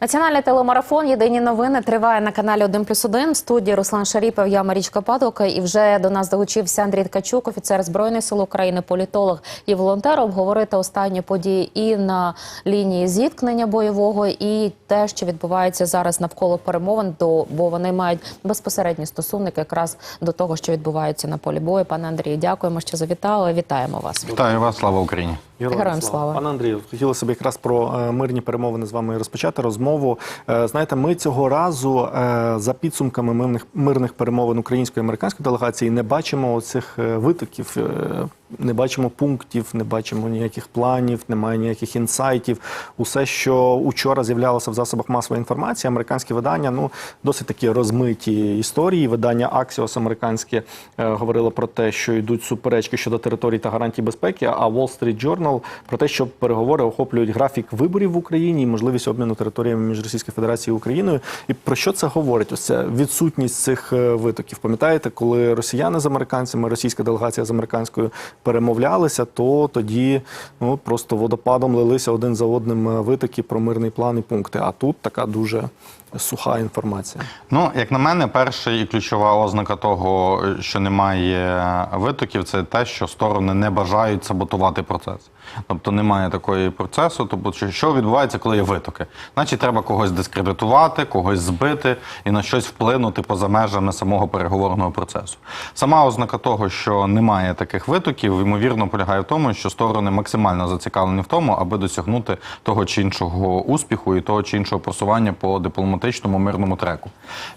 Національний телемарафон Єдині новини триває на каналі 1 плюс 1. В студії Руслан Шаріпов, я Марічка Падока. І вже до нас долучився Андрій Ткачук, офіцер Збройних сил України, політолог і волонтер. Обговорити останні події і на лінії зіткнення бойового, і те, що відбувається зараз навколо перемовин, до бо вони мають безпосередні стосунки якраз до того, що відбувається на полі бою. Пане Андрію, дякуємо, що завітали. Вітаємо вас. Вітаю вас, слава Україні. Героям слава. Пане Андрію, хотілося б якраз про е, мирні перемовини з вами розпочати розмову. Е, Знаєте, ми цього разу е, за підсумками мирних, мирних перемовин української і американської делегації не бачимо цих витоків, не бачимо пунктів, не бачимо ніяких планів, немає ніяких інсайтів. Усе, що учора з'являлося в засобах масової інформації, американські видання ну досить такі розмиті історії. Видання Axios американське е, говорило про те, що йдуть суперечки щодо територій та гарантій безпеки. А Wall Street Journal про те, що переговори охоплюють графік виборів в Україні і можливість обміну територіями між Російською Федерацією і Україною. І про що це говорить? Ось ця відсутність цих е, витоків. Пам'ятаєте, коли росіяни з американцями, російська делегація з американською перемовлялися, то тоді ну просто водопадом лилися один за одним е, витоки про мирний план і пункти. А тут така дуже суха інформація. Ну, як на мене, перша і ключова ознака того, що немає витоків, це те, що сторони не бажають саботувати процес. Тобто немає такої процесу. Тобто, що- відбувається, коли є витоки? Значить, треба когось дискредитувати, когось збити і на щось вплинути поза межами самого переговорного процесу. Сама ознака того, що немає таких витоків, ймовірно, полягає в тому, що сторони максимально зацікавлені в тому, аби досягнути того чи іншого успіху і того чи іншого просування по дипломатичному мирному треку.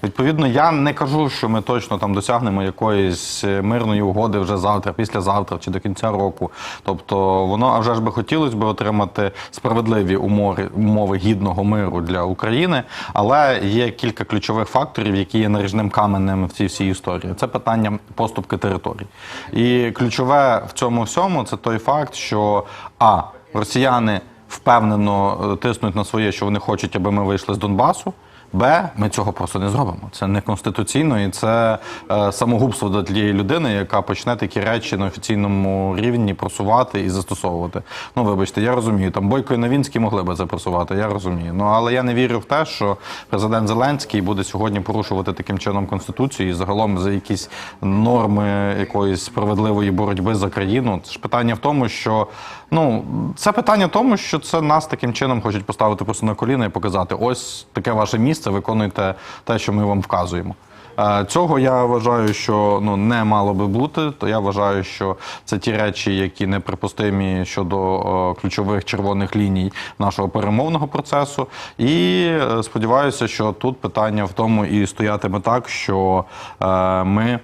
Відповідно, я не кажу, що ми точно там досягнемо якоїсь е, мирної угоди вже завтра, післязавтра чи до кінця року. Тобто, воно а вже ж би хотілося б отримати справедливі умови, умови гідного миру для України, але є кілька ключових факторів, які є наріжним каменем в цій всій історії. Це питання поступки територій. І ключове в цьому всьому це той факт, що а росіяни впевнено е, тиснуть на своє, що вони хочуть, аби ми вийшли з Донбасу. Б, ми цього просто не зробимо. Це неконституційно і це е, самогубство для тієї людини, яка почне такі речі на офіційному рівні просувати і застосовувати. Ну, вибачте, я розумію. Там Бойко і Новінський могли би це просувати, я розумію. Ну але я не вірю в те, що президент Зеленський буде сьогодні порушувати таким чином конституцію і загалом за якісь норми якоїсь справедливої боротьби за країну. Це ж питання в тому, що ну це питання в тому, що це нас таким чином хочуть поставити просто на коліна і показати: ось таке ваше місце, виконуйте те, що ми вам вказуємо. Е, Цього я вважаю, що ну не мало би бути. То я вважаю, що це ті речі, які неприпустимі щодо е, ключових червоних ліній нашого перемовного процесу. І е, сподіваюся, що тут питання в тому і стоятиме так, що е, ми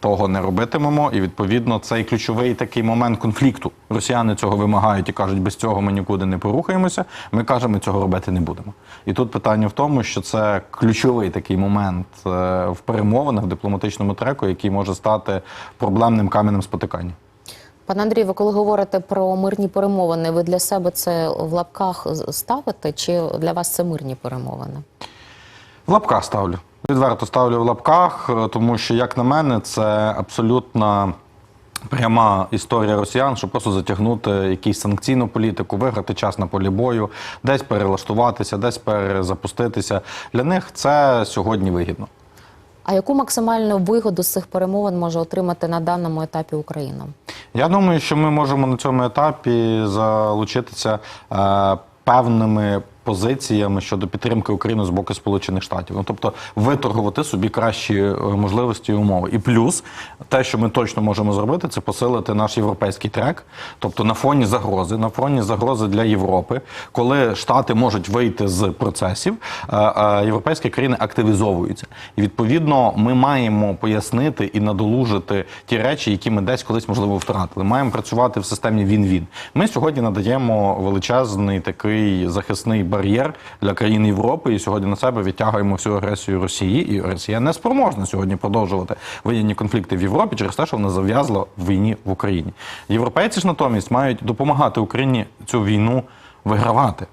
того не робитимемо, і відповідно цей ключовий такий момент конфлікту. Росіяни цього вимагають і кажуть, без цього ми нікуди не порухаємося. Ми кажемо, цього робити не будемо. І тут питання в тому, що це ключовий такий момент е, в перемовинах в дипломатичному треку, який може стати проблемним каменем спотикання. Пане Андрію, ви коли говорите про мирні перемовини, ви для себе це в лапках ставите, чи для вас це мирні перемовини? В лапках ставлю. Відверто ставлю в лапках, е, тому що, як на мене, це абсолютно пряма історія росіян, щоб просто затягнути якусь санкційну політику, виграти час на полі бою, десь перелаштуватися, десь перезапуститися. Для них це сьогодні вигідно. А яку максимальну вигоду з цих перемовин може отримати на даному етапі Україна? Я думаю, що ми можемо на цьому етапі залучитися е, певними позиціями щодо підтримки України з боку Сполучених Штатів. Ну тобто виторгувати собі кращі е, можливості і умови. І плюс те, що ми точно можемо зробити, це посилити наш європейський трек. Тобто на фоні загрози, на фоні загрози для Європи, коли Штати можуть вийти з процесів, е, е, європейські країни активізовуються. І відповідно ми маємо пояснити і надолужити ті речі, які ми десь колись можливо втратили. Маємо працювати в системі він-він. Ми сьогодні надаємо величезний такий захисний бар'єр для країн Європи, і сьогодні на себе відтягуємо всю агресію Росії. І Росія не спроможна сьогодні продовжувати воєнні конфлікти в Європі через те, що вона зав'язла в війні в Україні. Європейці ж натомість мають допомагати Україні цю війну вигравати.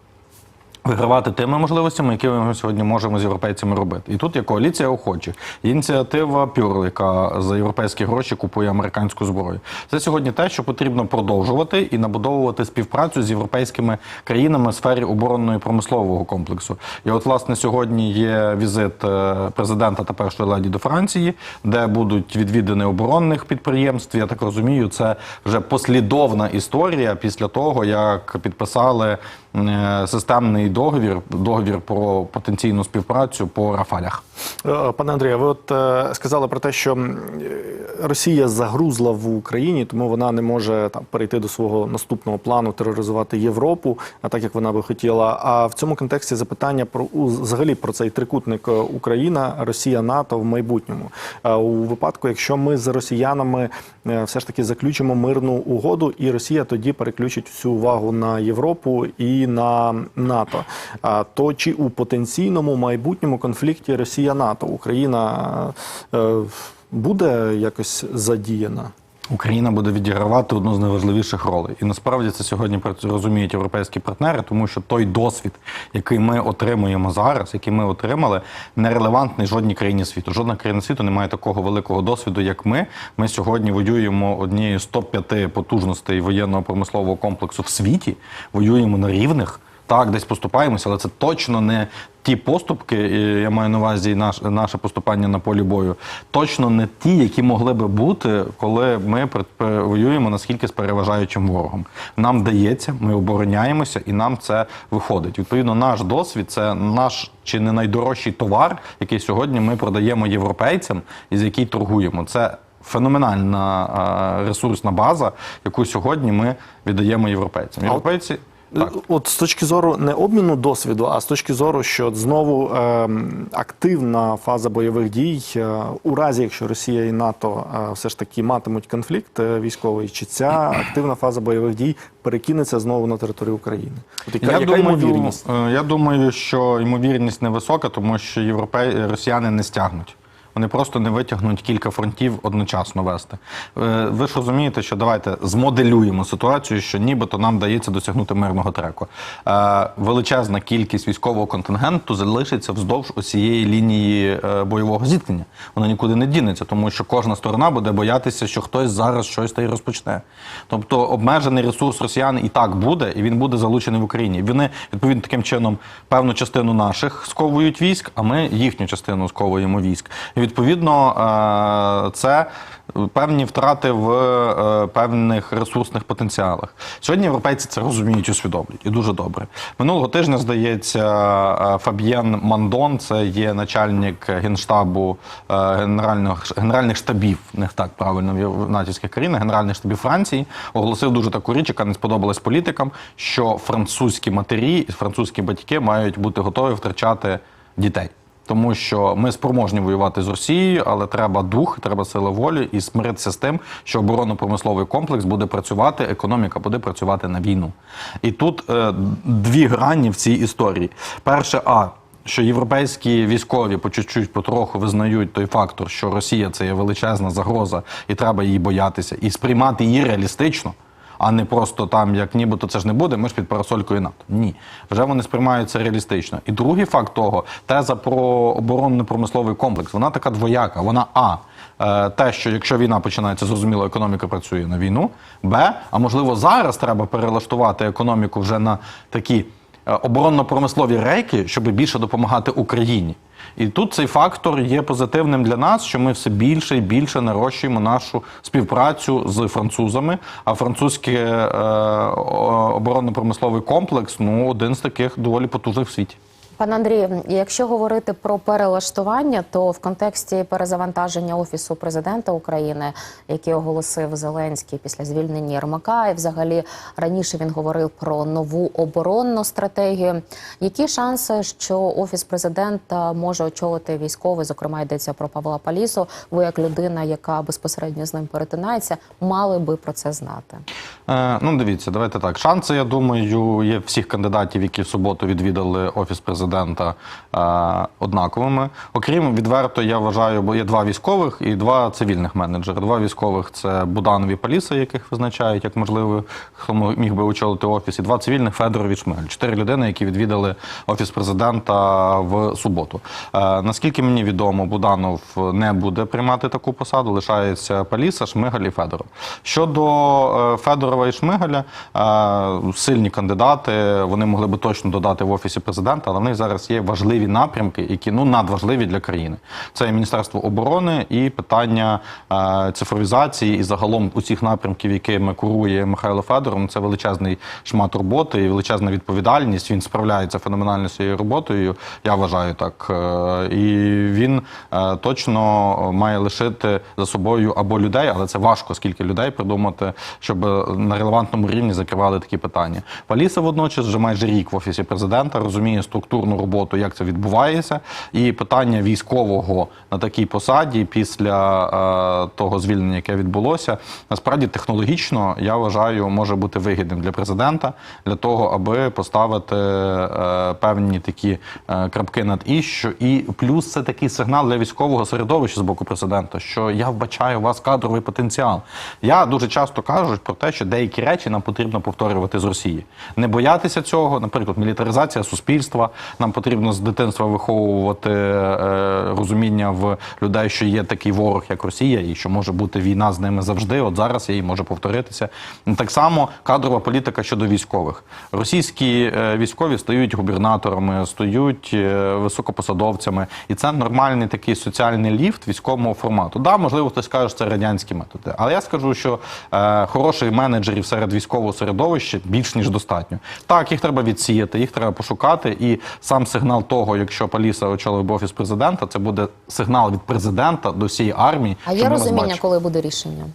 Вигравати тими можливостями, які ми сьогодні можемо з європейцями робити. І тут є коаліція охочих, ініціатива Пюр, яка за європейські гроші купує американську зброю. Це сьогодні те, що потрібно продовжувати і набудовувати співпрацю з європейськими країнами в сфері оборонної промислового комплексу. І от, власне, сьогодні є візит е, президента та першої леді до Франції, де будуть відвідини оборонних підприємств. Я так розумію, це вже послідовна історія після того, як підписали системний договір, договір про потенційну співпрацю по Рафалях. Е, Пане Андрію, ви от е, сказали про те, що е, Росія загрузла в Україні, тому вона не може там перейти до свого наступного плану тероризувати Європу, а так як вона би хотіла. А в цьому контексті запитання про взагалі про цей трикутник е, Україна, Росія, НАТО в майбутньому. Е, У випадку, якщо ми з росіянами е, все ж таки заключимо мирну угоду, і Росія тоді переключить всю увагу на Європу і на НАТО. То чи у потенційному майбутньому конфлікті Росія-НАТО Україна е, буде якось задіяна? Україна буде відігравати одну з найважливіших ролей. І насправді це сьогодні розуміють європейські партнери, тому що той досвід, який ми отримуємо зараз, який ми отримали, не релевантний жодній країні світу. Жодна країна світу не має такого великого досвіду, як ми. Ми сьогодні воюємо однією з топ-5 потужностей воєнного промислового комплексу в світі. Воюємо на рівних. Так, десь поступаємося, але це точно не ті поступки, я маю на увазі наш, наше поступання на полі бою, точно не ті, які могли би бути, коли ми воюємо наскільки з переважаючим ворогом. Нам дається, ми обороняємося, і нам це виходить. Відповідно, наш досвід це наш чи не найдорожчий товар, який сьогодні ми продаємо європейцям і з який торгуємо. Це феноменальна ресурсна база, яку сьогодні ми віддаємо європейцям. Європейці. Так. От з точки зору не обміну досвіду, а з точки зору, що знову ем, активна фаза бойових дій, е, у разі якщо Росія і НАТО е, все ж таки матимуть конфлікт е, військовий, чи ця активна фаза бойових дій перекинеться знову на територію України? От яка, Я яка думаю, ймовірність? е, я думаю, що ймовірність невисока, тому що європей... росіяни не стягнуть. Вони просто не витягнуть кілька фронтів одночасно вести. Е, Ви ж розумієте, що давайте змоделюємо ситуацію, що нібито нам дається досягнути мирного треку. Е, Величезна кількість військового контингенту залишиться вздовж усієї лінії е, бойового зіткнення. Вона нікуди не дінеться, тому що кожна сторона буде боятися, що хтось зараз щось та й розпочне. Тобто обмежений ресурс росіян і так буде, і він буде залучений в Україні. Вони відповідно таким чином певну частину наших сковують військ, а ми їхню частину сковуємо військ. І відповідно е, це певні втрати в е, певних ресурсних потенціалах. Сьогодні європейці це розуміють, усвідомлюють і дуже добре. Минулого тижня здається е, Фаб'єн Мандон, це є начальник генштабу генерального генеральних штабів, не так правильно в натівських країнах, генеральних штабів Франції, оголосив дуже таку річ, яка не сподобалась політикам, що французькі матері і французькі батьки мають бути готові втрачати дітей. Тому що ми спроможні воювати з Росією, але треба дух, треба сила волі і смиритися з тим, що оборонно-промисловий комплекс буде працювати, економіка буде працювати на війну. І тут е, дві грані в цій історії. Перше, а що європейські військові по чуть-чуть потроху визнають той фактор, що Росія це є величезна загроза, і треба її боятися, і сприймати її реалістично а не просто там, як нібито це ж не буде, ми ж під парасолькою НАТО. Ні, вже вони сприймаються реалістично. І другий факт того, теза про оборонно-промисловий комплекс, вона така двояка. Вона а. е, Те, що якщо війна починається, зрозуміло, економіка працює на війну. Б. А можливо, зараз треба перелаштувати економіку вже на такі е, оборонно-промислові рейки, щоб більше допомагати Україні. І тут цей фактор є позитивним для нас, що ми все більше і більше нарощуємо нашу співпрацю з французами. А французький е, оборонно-промисловий комплекс ну один з таких доволі потужних в світі. Пане Андрію, якщо говорити про перелаштування, то в контексті перезавантаження офісу президента України, який оголосив Зеленський після звільнення Єрмака, і взагалі раніше він говорив про нову оборонну стратегію. Які шанси, що офіс президента може очолити військовий? Зокрема, йдеться про Павла Палісу. Ви як людина, яка безпосередньо з ним перетинається, мали би про це знати. Е, ну, дивіться, давайте так. Шанси, я думаю, є всіх кандидатів, які в суботу відвідали офіс президента. Президента е, однаковими. Окрім відверто, я вважаю, бо є два військових і два цивільних менеджери. Два військових це Буданов і Паліса, яких визначають як можливо, хто міг би очолити офіс, і два цивільних Федоров і Шмигаль. Чотири людини, які відвідали офіс президента в суботу. Е, наскільки мені відомо, Буданов не буде приймати таку посаду. Лишається Паліса, Шмигаль і Федоров. Щодо е, Федорова і Шмигаля, сильні кандидати, вони могли би точно додати в офісі президента, але в них зараз є важливі напрямки, які ну надважливі для країни. Це Міністерство оборони і питання е, цифровізації і загалом усіх напрямків, якими курує Михайло Федоров. Ну, Це величезний шмат роботи і величезна відповідальність. Він справляється феноменально з цією роботою. Я вважаю так. Е, І він е, точно має лишити за собою або людей, але це важко, скільки людей придумати, щоб на релевантному рівні закривали такі питання. Паліса водночас вже майже рік в офісі президента розуміє структурну роботу, як це відбувається, і питання військового на такій посаді після е, того звільнення, яке відбулося, насправді технологічно я вважаю, може бути вигідним для президента для того, аби поставити е, певні такі е, крапки над і, що і плюс це такий сигнал для військового середовища з боку президента, що я вбачаю у вас кадровий потенціал. Я дуже часто кажу про те, що деякі речі нам потрібно повторювати з Росії. Не боятися цього, наприклад, мілітаризація суспільства. Нам потрібно з дитинства виховувати е, розуміння в людей, що є такий ворог, як Росія, і що може бути війна з ними завжди. От зараз її може повторитися. Так само кадрова політика щодо військових. Російські е, військові стають губернаторами, стають е, високопосадовцями, і це нормальний такий соціальний ліфт військового формату. Да, можливо, хтось каже, що це радянські методи, але я скажу, що хороших менеджерів серед військового середовища більш ніж достатньо. Так, їх треба відсіяти, їх треба пошукати. І сам сигнал того, якщо Паліса очолив би офіс президента, це буде сигнал від президента до всієї армії. А я є розуміння, коли буде рішення?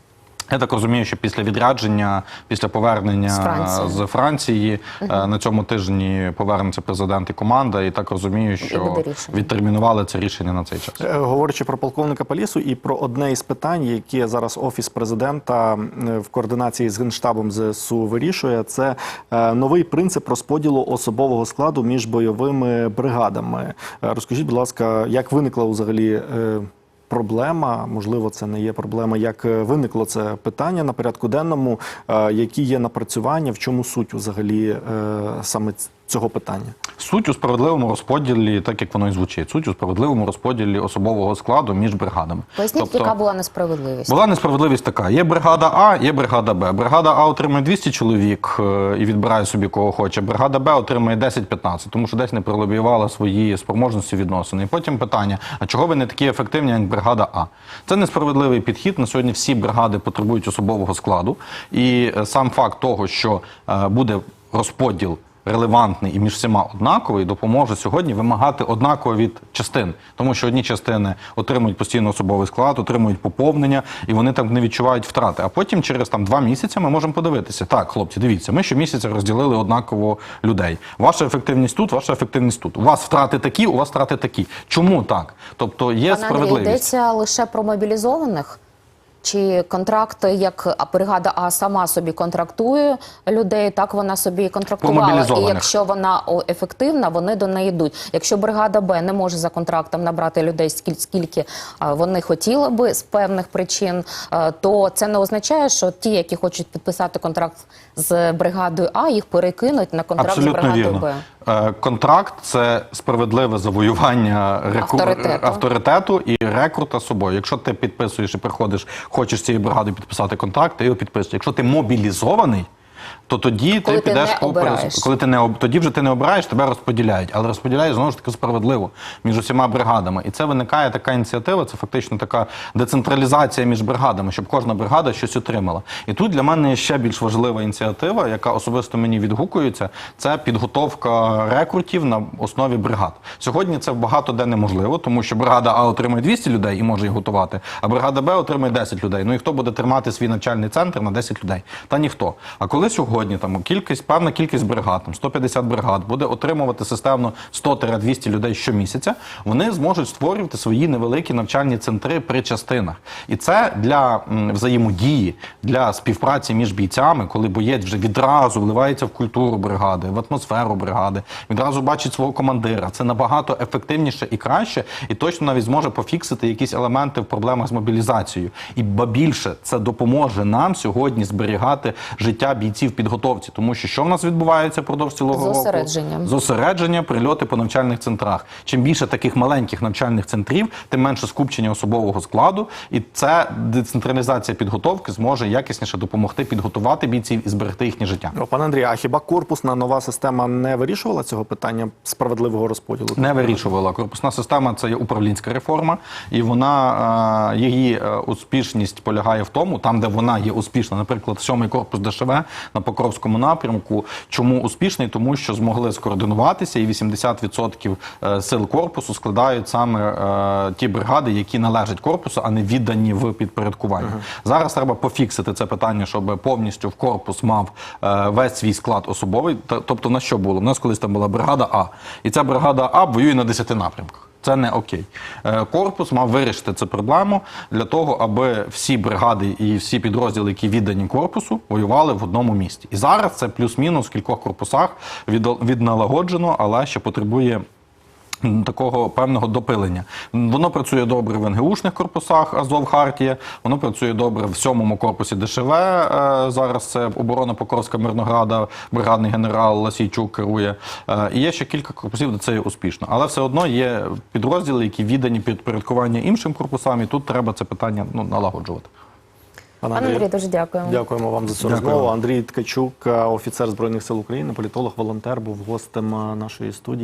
Я так розумію, що після відрядження, після повернення З Франції. з Франції е, на цьому тижні повернеться президент і команда. І так розумію, що відтермінували це рішення на цей час. Е, Говорячи про полковника Палісу і про одне із питань, яке зараз офіс президента е, в координації з генштабом ЗСУ вирішує, це новий принцип розподілу особового складу між бойовими бригадами. Розкажіть, будь ласка, як виникла взагалі проблема? Можливо, це не є проблема. Як е, виникло це питання на порядку денному? Е, Які є напрацювання? В чому суть взагалі е, саме цього питання? Суть у справедливому розподілі, так як воно і звучить, суть у справедливому розподілі особового складу між бригадами. Поясніть, Тобто- яка була несправедливість? Була несправедливість така: є бригада А, є бригада Б. Бригада А отримує 200 чоловік е, і відбирає собі кого хоче. Бригада Б отримує 10-15, тому що десь не пролобіювала свої спроможності відносини. І потім питання: а чого ви не такі ефективні, як бригада А? Це несправедливий підхід. На сьогодні всі бригади потребують особового складу. І е, сам факт того, що е, буде розподіл релевантний і між всіма однаковий, допоможе сьогодні вимагати однаково від частин, тому що одні частини отримують постійно особовий склад, отримують поповнення, і вони там не відчувають втрати. А потім через там два місяці ми можемо подивитися. Так, хлопці, дивіться, ми щомісяця розділили однаково людей. Ваша ефективність тут, ваша ефективність тут. У вас втрати такі, у вас втрати такі. Чому так? Тобто є Пане Андрій, справедливість. йдеться лише про мобілізованих? Чи контракт, як бригада А сама собі контрактує людей, так вона собі контрактувала. І якщо вона ефективна, вони до неї йдуть. Якщо бригада Б не може за контрактом набрати людей скільки, скільки вони хотіли би з певних причин, то це не означає, що ті, які хочуть підписати контракт з бригадою А, їх перекинуть на контракт з бригадою вірно. Б. Е, Контракт це справедливе завоювання реку... Авторитету. авторитету і рекрута собою. Якщо ти підписуєш і приходиш, хочеш цією бригадою підписати контракт, ти його підписуєш. Якщо ти мобілізований. То тоді Коли ти ти підеш не по коли ти не об- тоді вже ти не обираєш, тебе розподіляють, але розподіляють знову ж таки справедливо між усіма бригадами. І це виникає така ініціатива. Це фактично така децентралізація між бригадами, щоб кожна бригада щось отримала. І тут для мене є ще більш важлива ініціатива, яка особисто мені відгукується. Це підготовка рекрутів на основі бригад. Сьогодні це багато де неможливо, тому що бригада А отримує 200 людей і може їх готувати, а бригада Б отримує 10 людей. Ну і хто буде тримати свій навчальний центр на 10 людей? Та ніхто. А коли сьогодні сьогодні там кількість, певна кількість бригад, там 150 бригад, буде отримувати системно 100-200 людей щомісяця, вони зможуть створювати свої невеликі навчальні центри при частинах. І це для взаємодії, для співпраці між бійцями, коли боєць вже відразу вливається в культуру бригади, в атмосферу бригади, відразу бачить свого командира. Це набагато ефективніше і краще, і точно навіть зможе пофіксити якісь елементи в проблемах з мобілізацією. І ба більше це допоможе нам сьогодні зберігати життя бійців в підготовці, тому що що в нас відбувається впродовж цілого року? Зосередження. Зосередження, прильоти по навчальних центрах. Чим більше таких маленьких навчальних центрів, тим менше скупчення особового складу, і це децентралізація підготовки зможе якісніше допомогти підготувати бійців і зберегти їхнє життя. О, Пане Андрій, а хіба корпусна нова система не вирішувала цього питання справедливого розподілу? Не вирішувала корпусна система. Це є управлінська реформа, і вона е, її е, успішність полягає в тому, там де вона є успішна, наприклад, сьомий корпус ДШВ на Покровському напрямку. Чому успішний? Тому що змогли скоординуватися, і 80% е, сил корпусу складають саме е, ті бригади, які належать корпусу, а не віддані в підпорядкування. Зараз треба пофіксити це питання, щоб повністю в корпус мав е, весь свій склад особовий. Тобто, на що було? У нас колись там була бригада А, і ця бригада А воює на 10 напрямках. Це не окей. Е, Корпус мав вирішити цю проблему для того, аби всі бригади і всі підрозділи, які віддані корпусу, воювали в одному місті. І зараз це плюс-мінус в кількох корпусах від, відналагоджено, але ще потребує. Такого певного допилення. Воно працює добре в НГУшних корпусах Азов Хартія, воно працює добре в сьомому корпусі ДШВ. е, Зараз це оборона Покровська Мирнограда, бригадний генерал Ласійчук керує. Е, І є ще кілька корпусів, де це є успішно. Але все одно є підрозділи, які віддані підпорядкування іншим корпусам, і тут треба це питання ну, налагоджувати. Пане Пане Андрій, дуже дякуємо. Дякуємо вам за цю Дякую. розмову. Андрій Ткачук, е, офіцер Збройних сил України, політолог, волонтер, був гостем нашої студії.